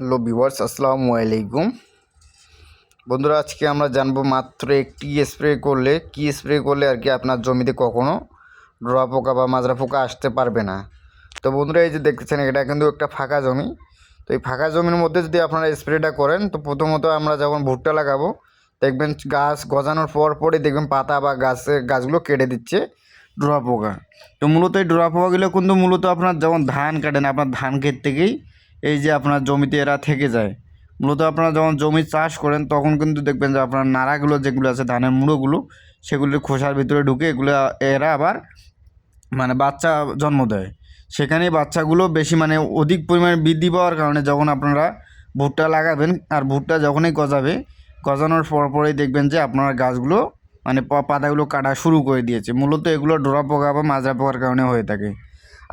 Hello viewers, আসসালামু আলাইকুম। বন্ধুরা, আজকে আমরা জানব মাত্র একটি স্প্রে করলে, কি স্প্রে করলে আর কি আপনার জমিতে কখনো ডোরা পোকা বা মাজরা পোকা আসতে পারবে না। তো বন্ধুরা, এই যে দেখতেছেন, এটা কিন্তু একটা ফাঁকা জমি। তো এই ফাঁকা জমির মধ্যে যদি আপনারা স্প্রেটা করেন, তো প্রথমত আমরা যখন ভুট্টা লাগাবো, দেখবেন গাছ গজানোর পর পরই দেখবেন পাতা বা গাছের গাছগুলো কেটে দিচ্ছে ডোরা পোকা। তো মূলত এই ডোরা পোকাগুলো কিন্তু মূলত আপনার যখন ধান কাটেন, আপনার ধান ক্ষেত থেকেই এই যে আপনার জমিতে এরা থেকে যায়। মূলত আপনারা যখন জমি চাষ করেন, তখন কিন্তু দেখবেন যে আপনার নাড়াগুলো যেগুলো আছে, ধানের মুড়োগুলো সেগুলির খোসার ভিতরে ঢুকে এগুলো এরা আবার মানে বাচ্চা জন্ম দেয়। সেখানে বাচ্চাগুলো বেশি মানে অধিক পরিমাণে বৃদ্ধি পাওয়ার কারণে যখন আপনারা ভুট্টা লাগাবেন, আর ভুট্টা যখনই গজাবে, গজানোর পর পরেই দেখবেন যে আপনার গাছগুলো মানে পাতাগুলো কাটা শুরু করে দিয়েছে। মূলত এগুলো ডোরা পোকা বা মাজরা পোকার কারণে হয়ে থাকে।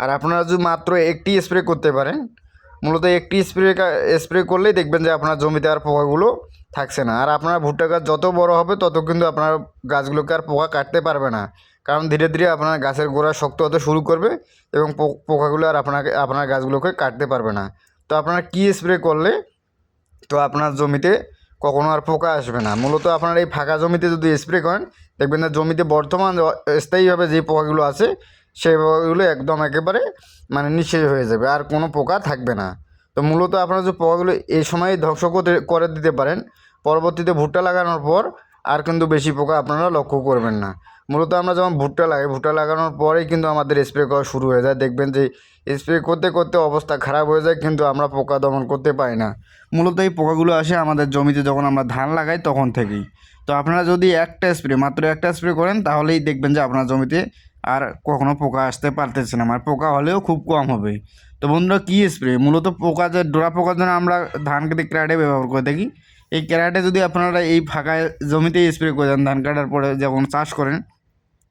আর আপনারা যদি মাত্র একটি স্প্রে করতে পারেন মূলত একটি স্প্রে স্প্রে করলেই দেখবেন যে আপনার জমিতে আর পোকাগুলো থাকছে না। আর আপনার ভুট্টা গাছ যত বড় হবে, তত কিন্তু আপনার গাছগুলোকে আর পোকা কাটতে পারবে না। কারণ ধীরে ধীরে আপনার গাছের গোড়া শক্ত হতে শুরু করবে এবং পোকাগুলো আর আপনাকে, আপনার গাছগুলোকে কাটতে পারবে না। তো আপনারা কী স্প্রে করলে তো আপনার জমিতে কখনো আর পোকা আসবে না? মূলত আপনার এই ফাঁকা জমিতে যদি স্প্রে করেন, দেখবেন যে জমিতে বর্তমান স্থায়ীভাবে যে পোকাগুলো আছে সেই পোকাগুলো একদম একেবারে মানে নিঃশেষ হয়ে যাবে, আর কোনো পোকা থাকবে না। তো মূলত আপনারা যে পোকাগুলো এই সময় ধ্বংস করে দিতে পারেন, পরবর্তীতে ভুট্টা লাগানোর পর আর কিন্তু বেশি পোকা আপনারা লক্ষ্য করবেন না। মূলত আমরা যখন ভুট্টা লাগাই, ভুট্টা লাগানোর পরেই কিন্তু আমাদের স্প্রে করা শুরু হয়ে যায়। দেখবেন যে স্প্রে করতে করতে অবস্থা খারাপ হয়ে যায়, কিন্তু আমরা পোকা দমন করতে পারি না। মূলত এই পোকাগুলো আসে আমাদের জমিতে যখন আমরা ধান লাগাই তখন থেকেই। তো আপনারা যদি একটা স্প্রে মাত্র একটা স্প্রে করেন, তাহলেই দেখবেন যে আপনার জমিতে আর কখনো পোকা আসতে পারতেছে না আর পোকা হলেও খুব কম হবে। তো বন্ধুরা, কী স্প্রে মূলত পোকা যে, ডোরা পোকার জন্য আমরা ধান কেটে ক্যারাটে ব্যবহার করে থাকি, এই ক্যারাটে যদি আপনারা এই ফাঁকা জমিতে স্প্রে করে দেন, ধান কাটার পরে যেমন চাষ করেন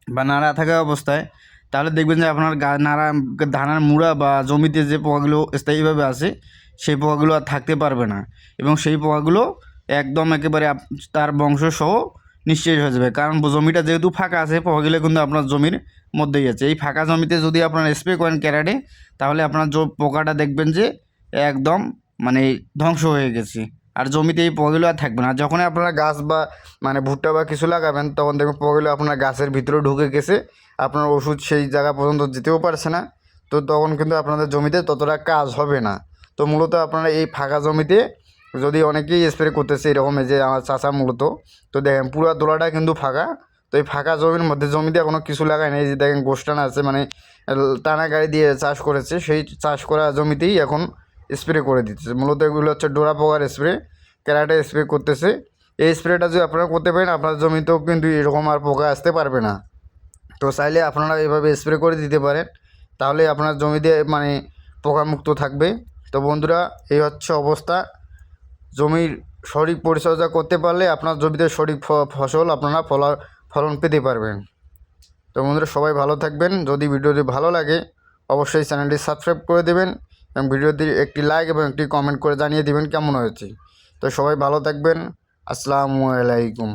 বা নাড়া থাকা অবস্থায়, তাহলে দেখবেন যে আপনার গা, নাড়া, ধানের মুড়া বা জমিতে যে পোকাগুলো স্থায়ীভাবে আছে, সেই পোকাগুলো আর থাকতে পারবে না। এবং সেই পোকাগুলো একদম একেবারে তার বংশ সহ নিঃশেষ হয়ে যাবে। কারণ জমিটা যেহেতু ফাঁকা আছে পোকাগুলো কিন্তু আপনার জমির মধ্যেই আছে। এই ফাঁকা জমিতে যদি আপনার স্প্রে করেন ক্যারাটে, তাহলে আপনার যে পোকাটা দেখবেন যে একদম মানে ধ্বংস হয়ে গেছে। আর জমিতে এই পোকাগুলো আর থাকবে না। যখনই আপনারা গাছ বা মানে ভুট্টা বা কিছু লাগাবেন, তখন দেখবেন পোকাগুলো আপনার গাছের ভিতরে ঢুকে গেছে। আপনার ওষুধ সেই জায়গা পর্যন্ত যেতেও পারছে না। তো তখন কিন্তু আপনাদের জমিতে ততটা কাজ হবে না। তো মূলত আপনারা এই ফাঁকা জমিতে যদি অনেকেই স্প্রে করতেছে এরকম যে আমার চাষা মূলত, তো দেখেন পুরো দোলাটা কিন্তু ফাঁকা। তো এই ফাঁকা জমির মধ্যে, জমিতে এখনও কিছু লাগায় নেই। যে দেখেন গোষ্ঠান আছে মানে টানা গাড়ি দিয়ে চাষ করেছে। সেই চাষ করা জমিতেই এখন স্প্রে করে দিতেছে মূলত এগুলো হচ্ছে ডোরা পোকার স্প্রে ক্যারাটে স্প্রে করতেছে। এই স্প্রেটা যদি আপনারা করতে পারেন, আপনার জমিতেও কিন্তু এরকম আর পোকা আসতে পারবে না। তো চাইলে আপনারা এভাবে স্প্রে করে দিতে পারেন। তাহলে আপনার জমিতে মানে পোকামুক্ত থাকবে। তো বন্ধুরা, এই হচ্ছে অবস্থা। জমির সঠিক পরিচর্যা করতে পারলে আপনার জমিতে সঠিক ফসল আপনারা ফলা, ফলন পেতে পারবেন। তো বন্ধুরা, সবাই ভালো থাকবেন। যদি ভিডিওটি ভালো লাগে, অবশ্যই চ্যানেলটি সাবস্ক্রাইব করে দেবেন এবং ভিডিওটি একটি লাইক এবং একটি কমেন্ট করে জানিয়ে দেবেন কেমন হয়েছে। তো সবাই ভালো থাকবেন। আসসালামু আলাইকুম।